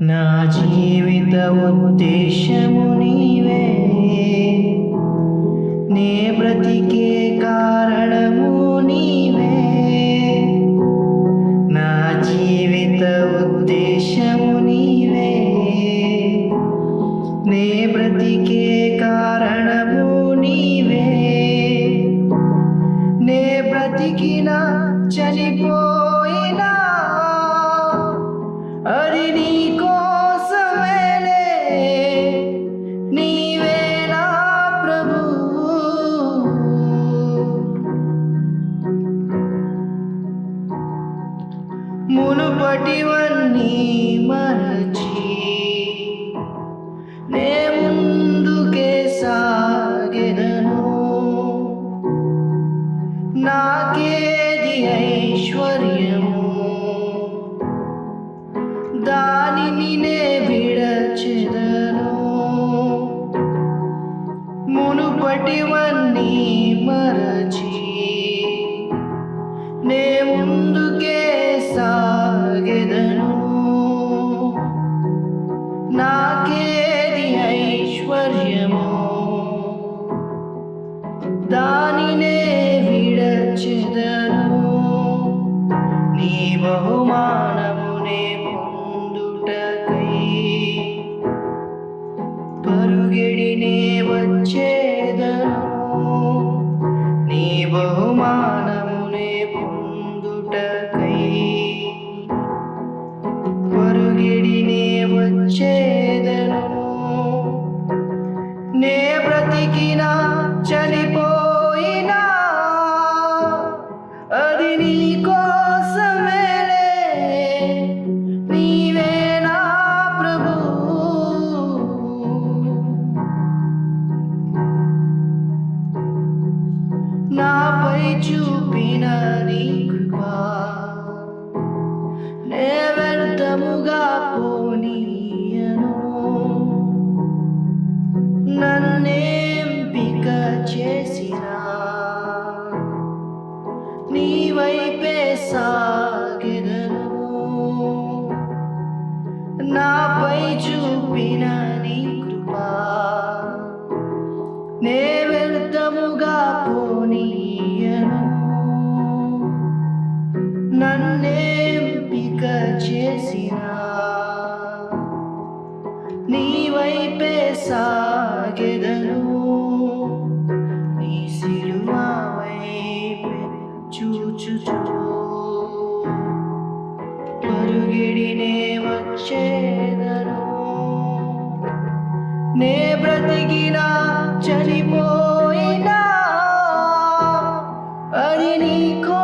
నా జీవిత ఉద్దేశము నీవే. నే బ్రతికే కారణము నీవే. నా జీవిత ఉద్దేశము నీవే. నే బ్రతికే కారణము నీవే. నే బ్రతికిన చనిపో What do you దానినే విడచెదను. నీ బహుమానమునే పొందుటకై పరుగెడినే వచ్చేదను. నీ బహుమానమునే పొందుటకై పరుగెడినే వచ్చే నాపై చూపిన నీ కృపా. నే వ్యర్థముగా పోనీ. వైపే సాగినను. నాపై చూపిన నీ కృపా. నే వ్యర్థముగా పోనీయను. నన్నేంపిక చేసిన. నీ వైపే సా విడినే వచ్చేదను. నే బ్రతికినా చనిపోయినా అది నీకో